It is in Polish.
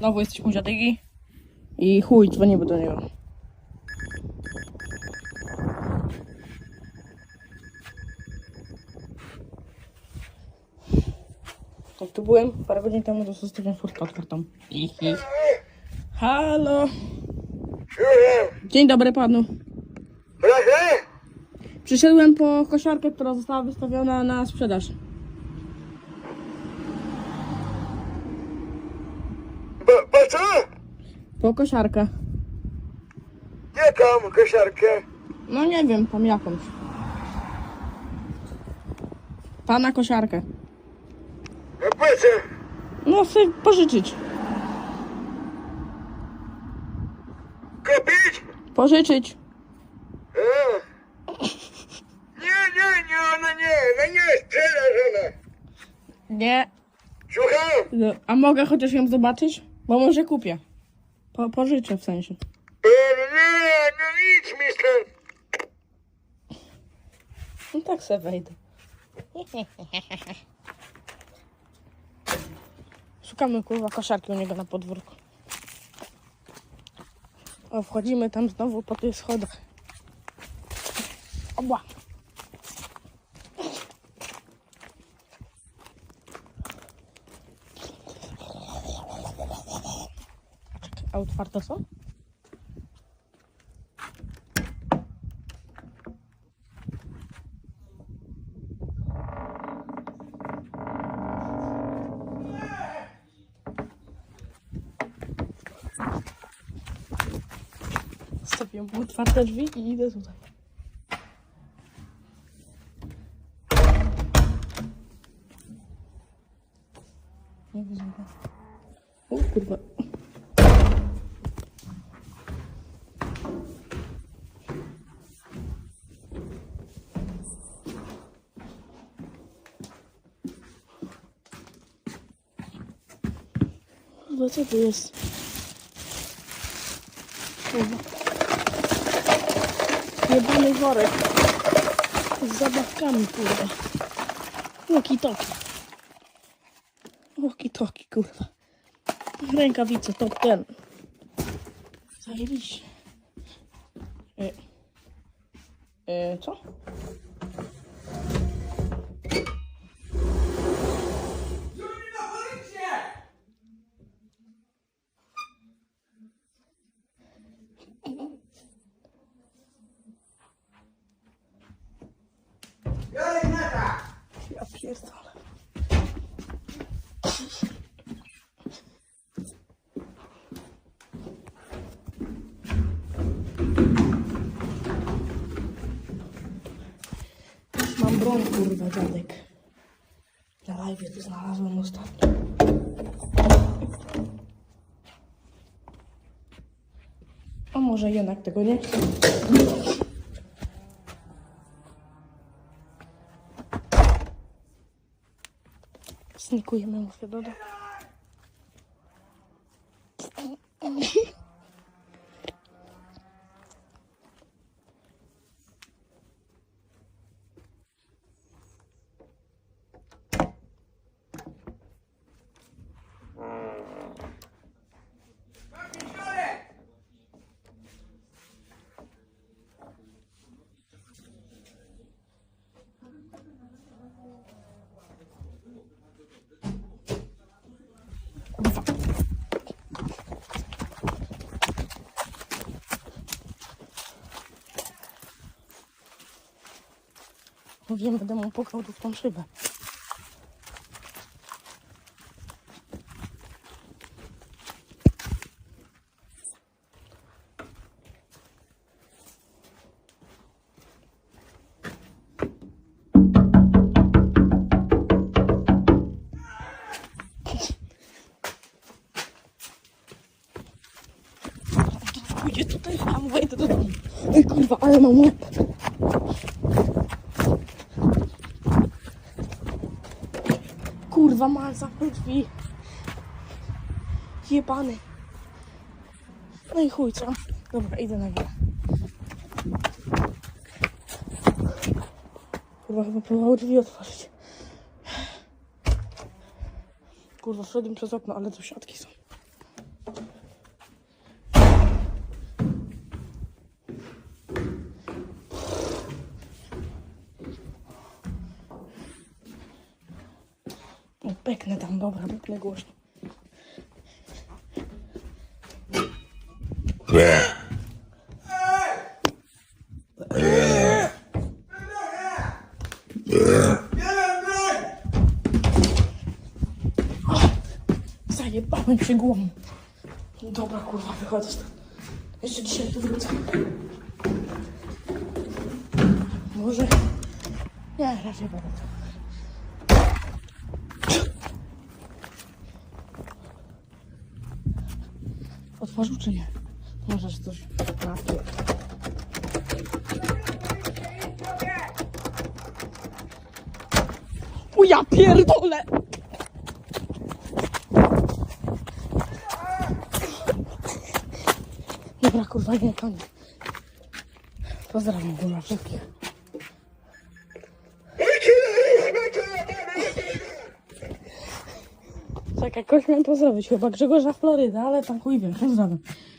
Znowu jesteśmy u dziadygi. I chuj, dzwonimy do niego. Jak tu byłem parę godzin temu, to zostawiłem furtkę otwartą. Ihi. Halo. Dzień dobry panu. Przyszedłem po kosiarkę, która została wystawiona na sprzedaż. Po, po co? Po kosiarkę. Jaką kosiarkę? No nie wiem, tam jakąś. Pana kosiarkę. A po co? No chcę pożyczyć. Kupić? Pożyczyć. A. Nie, nie, nie, ona nie, ona nie jest sprzedażona. Nie. Słucham? No, A mogę chociaż ją zobaczyć? Bo może kupię. Po, pożyczę w sensie. E, no idź mi stąd. No tak se wejdę. Szukamy kurwa kosiarki u niego na podwórku. O, wchodzimy tam znowu po tych schodach. Obła. Czekaj, A otwarte są? Stawiam otwarte drzwi i idę tutaj. Nie widzę kurwa. Co tu jest? Kurwa. Jebany worek. Z zabawkami, kurwa. Walkie-talkie. Walkie-talkie, kurwa. Rękawice, top ten. Zajebiście. E, e, co? Ja pierdolę. Mam broń, kurwa, dziadek. Na live to znalazłem ostatnio. A może jednak tego nie chcę? Snikujemy mu Wiem, będę mu pukał tu w tą szybę. Pójdzie tutaj, mu wejdę do domu. Ej kurwa, ale mam łeb. Kurwa, mal zamknął drzwi. Jebany. No i chuj, co? Dobra, idę na górę. Kurwa, chyba próbował drzwi otworzyć. Kurwa, wszedłem przez okno, ale to siatki są. Dobra, byknę głośno. Zajebałem się głową. Dobra, kurwa, wychodzę stąd. Jeszcze dzisiaj tu wrócę. Może... Nie, raczej będę. Otworzył czy nie? Może że coś trafi. O ja pierdolę! Dobra, kurwa, nie, koniec. Pozdrawiam, kurwa, wszystkich. Czekaj, kogoś miałem pozdrowić, chyba Grzegorza Floryda, ale tam chuj wiem, pozdrawiam.